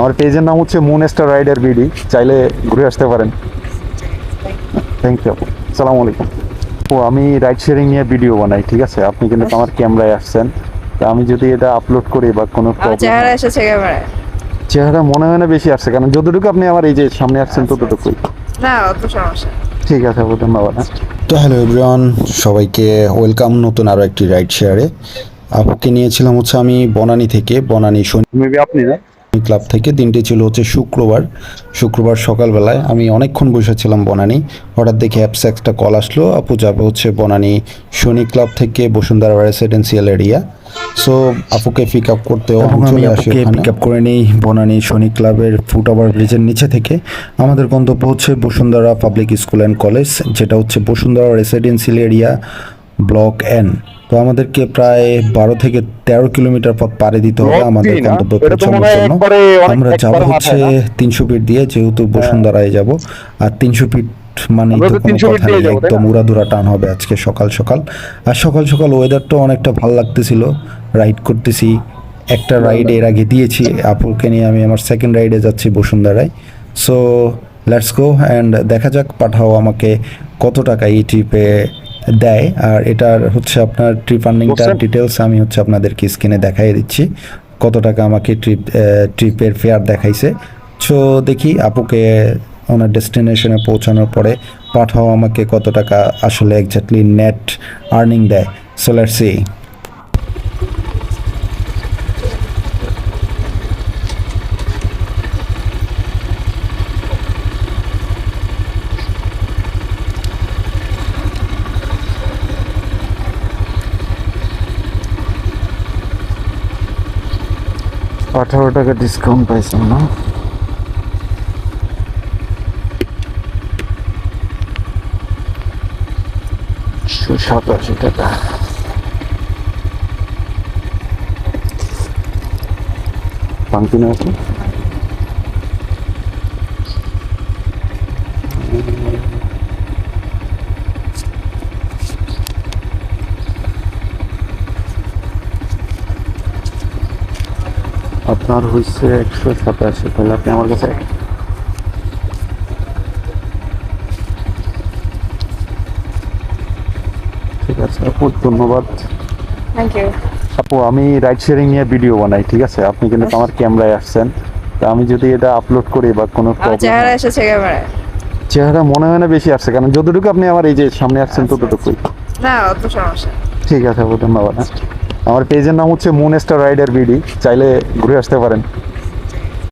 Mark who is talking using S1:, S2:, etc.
S1: আমার পেজের নাম হচ্ছে মুন স্টার রাইডার বিডি চাইলে ঘুরে আসতে পারেন। থ্যাংক ইউ সালাম আলাইকুম। ও আমি রাইড শেয়ারিং নিয়ে ভিডিও বানাই ঠিক আছে? আপনি কিন্তু আমার ক্যামেরায় আসছেন। তা আমি যদি এটা আপলোড করি বা কোনো
S2: চেহারা এসেছে ক্যামেরায়
S1: চেহারা মনে হয় না বেশি আসছে কারণ যতটুকু আপনি আমার এই যে সামনে আসছেন ততটুকুই।
S2: না অত সমস্যা
S1: ঠিক আছে ধন্যবাদ হ্যাঁ।
S3: তো হ্যালো এভরিওয়ান সবাইকে ওয়েলকাম নতুন আরও একটি রাইড শেয়ারে আপুকে নিয়েছিলাম হচ্ছে আমি বনানী থেকে বনানী শনি
S1: মেবি আপনি না?
S3: ক্লাব থেকে। দিনটি ছিল হচ্ছে শুক্রবার। শুক্রবার সকালবেলায় আমি অনেকক্ষণ বসেছিলাম বনানি। হঠাৎ দেখে অ্যাপসে একটা কল আসলো আপু যাবে হচ্ছে বনানি শনি ক্লাব থেকে বসুন্ধরা রেসিডেন্সিয়াল এরিয়া। সো আপুকে পিক আপ করতেও আমি আসি পিক আপ করে নিই বনানী শনি ক্লাবের ফুট ওভার ব্রিজের নিচে থেকে। আমাদের গন্তব্য হচ্ছে Bashundhara public school and college যেটা হচ্ছে Bashundhara residential area. Block N তো আমাদেরকে প্রায় বারো থেকে তেরো কিলোমিটার পথ পাড়ি দিতে হবে আমাদের? গন্তব্যে পৌঁছানোর জন্য। আমরা যাব হচ্ছে তিনশো ফিট দিয়ে যেহেতু বসুন্ধরায় যাব। আর তিনশো ফিট মানে তো
S1: তো
S3: কোনো কথা নেই একদম উড়াধুরা টান হবে আজকে সকাল সকাল। আর সকাল সকাল ওয়েদারটা অনেকটা ভালো লাগতেছিল। রাইড করতেছি একটা রাইড এর আগে দিয়েছি আপুকে নিয়ে আমি আমার সেকেন্ড রাইডে যাচ্ছি বসুন্ধরায়। সো লেটস গো অ্যান্ড দেখা যাক পাঠাও আমাকে কত টাকা এই ট্রিপে দেয়। আর এটার হচ্ছে আপনার ট্রিপ আর্নিংটার ডিটেলস আমি হচ্ছে আপনাদেরকে স্ক্রিনে দেখাই দিচ্ছি। কত টাকা আমাকে ট্রিপ ট্রিপের ফেয়ার দেখাইছে। সো দেখি আপুকে ওনার ডেস্টিনেশনে পৌঁছানোর পরে পাঠাও আমাকে কত টাকা আসলে একজাক্টলি নেট আর্নিং দেয়। সো লেটস সি
S1: আঠারো টাকা ডিসকাউন্ট পাইছেন না সাতাশি টাকা। পাঙ্কি না আছে আপনার হয়েছে একশো সাতাশি তাহলে আপনি আমার কাছে ঠিক আছে আপু ধন্যবাদ। আপু আমি রাইড শেয়ারিং নিয়ে ভিডিও বানাই ঠিক আছে? আপনি কিন্তু আমার ক্যামেরায় আসছেন। তা আমি যদি এটা আপলোড করি বা কোনো
S2: চেহারা এসেছে ক্যামেরায়
S1: চেহারা মনে হয় না বেশি আসছে কারণ যতটুকু আপনি আমার এই যে সামনে আসছেন ততটুকুই।
S2: না অত সমস্যা না।
S1: ঠিক আছে আপু ধন্যবাদ হ্যাঁ। আমার পেজের নাম হচ্ছে মুন স্টার রাইডার বিডি চাইলে ঘুরে আসতে পারেন।